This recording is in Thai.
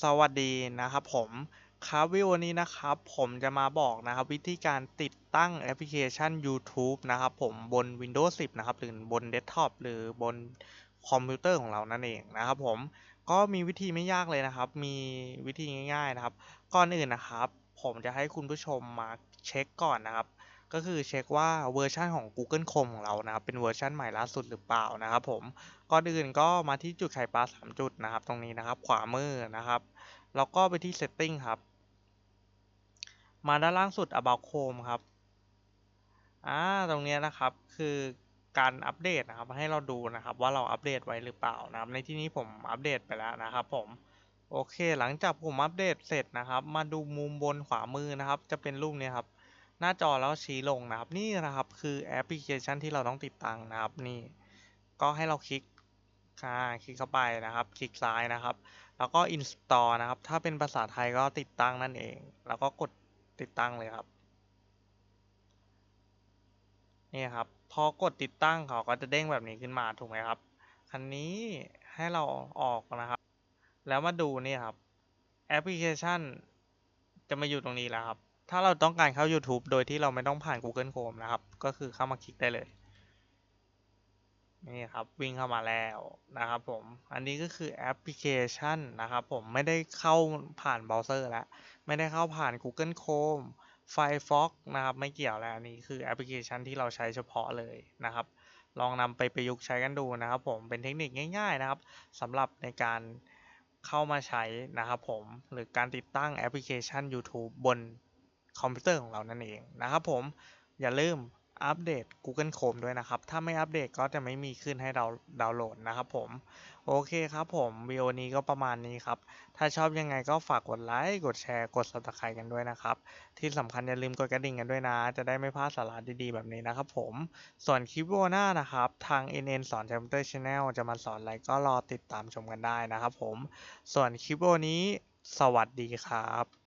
สวัสดีนะครับผมครับวิดีโอนี้นะครับผมจะมาบอกนะครับวิธีการติดตั้งแอปพลิเคชัน YouTube นะครับผมบน Windows 10 นะครับ หรือบนเดสก์ท็อปหรือบนคอมพิวเตอร์ของเรานั่นเองนะครับผมก็มีวิธีไม่ยากเลยนะครับ มีวิธีง่าย ๆนะครับ ก่อนอื่นนะครับ ผมจะให้คุณผู้ชมมาเช็คก่อนนะครับ ก็คือเช็คว่าเวอร์ชันของ Google Chrome ของเรานะครับ เป็นเวอร์ชันใหม่ล่าสุดหรือเปล่านะครับผมก่อนอื่นก็มาที่จุดไข่ปลา 3 จุดนะครับ ตรงนี้นะครับ ขวามือนะครับ แล้วก็ไปที่ Setting ครับ มาด้านล่างสุด About Chrome ครับอ่าตรงนี้นะครับคือการอัปเดตนะครับให้เราดูนะครับว่าเราอัปเดตไว้หรือเปล่านะครับ ในที่นี้ผมอัปเดตไปแล้วนะครับผมโอเค หลังจากผมอัปเดตเสร็จนะครับ มาดูมุมบนขวามือนะครับ จะเป็นรูปนี้ครับ หน้าจอแล้วชี้ลงนะครับ นี่นะครับคือแอปพลิเคชันที่เราต้องติดตั้งนะครับนี่ ก็ให้เราคลิกอ่าคลิกเข้าไปนะครับ คลิกซ้ายนะครับ แล้วก็ install นะครับ ถ้าเป็นภาษาไทยก็ติดตั้งนั่นเอง แล้วก็กดติดตั้งเลยครับนี่ครับพอกดติดตั้งเขาก็จะเด้งแบบนี้ขึ้นมาถูกไหมครับ คันนี้ให้เราออกนะครับ แล้วมาดูนี่ครับแอปพลิเคชันจะมาอยู่ตรงนี้แล้วครับ ถ้าเราต้องการเข้า YouTube โดยที่เราไม่ต้องผ่าน Google Chrome นะครับ ก็คือเข้ามาคลิกได้เลย นี่ครับวิ่งเข้ามาแล้วนะครับผม อันนี้ก็คือแอปพลิเคชันนะครับผมไม่ได้เข้าผ่านเบราว์เซอร์แล้ว ไม่ได้เข้าผ่าน Google Chrome Firefox นะครับไม่เกี่ยวแล้วอันนี้คือแอปพลิเคชันที่เราใช้เฉพาะเลยนะครับ ลองนำไปประยุกต์ใช้กันดูนะครับ ผมเป็นเทคนิคง่าย ๆนะครับสำหรับในการเข้ามาใช้นะครับผมหรือการติดตั้งแอปพลิเคชัน YouTube บน คอมพิวเตอร์ของเรานั่นเองนะครับผมอย่าลืมอัปเดต Google Chrome ด้วยนะครับ ถ้าไม่อัปเดตก็จะไม่มีขึ้นให้เราดาวน์โหลดนะครับผม โอเคครับผมวิดีโอนี้ก็ประมาณนี้ครับ ถ้าชอบยังไงก็ฝากกดไลค์ กดแชร์ กด subscribe กันด้วยนะครับ ที่สำคัญอย่าลืมกดกระดิ่งกันด้วยนะ จะได้ไม่พลาดสาระดีๆแบบนี้นะครับผม ส่วนคลิปวิดีโอหน้านะครับ ทาง NN สอนคอมพิวเตอร์ Channel จะมาสอนอะไรก็รอติดตามชมกันได้นะครับผม ส่วนคลิปวิดีโอนี้ สวัสดีครับ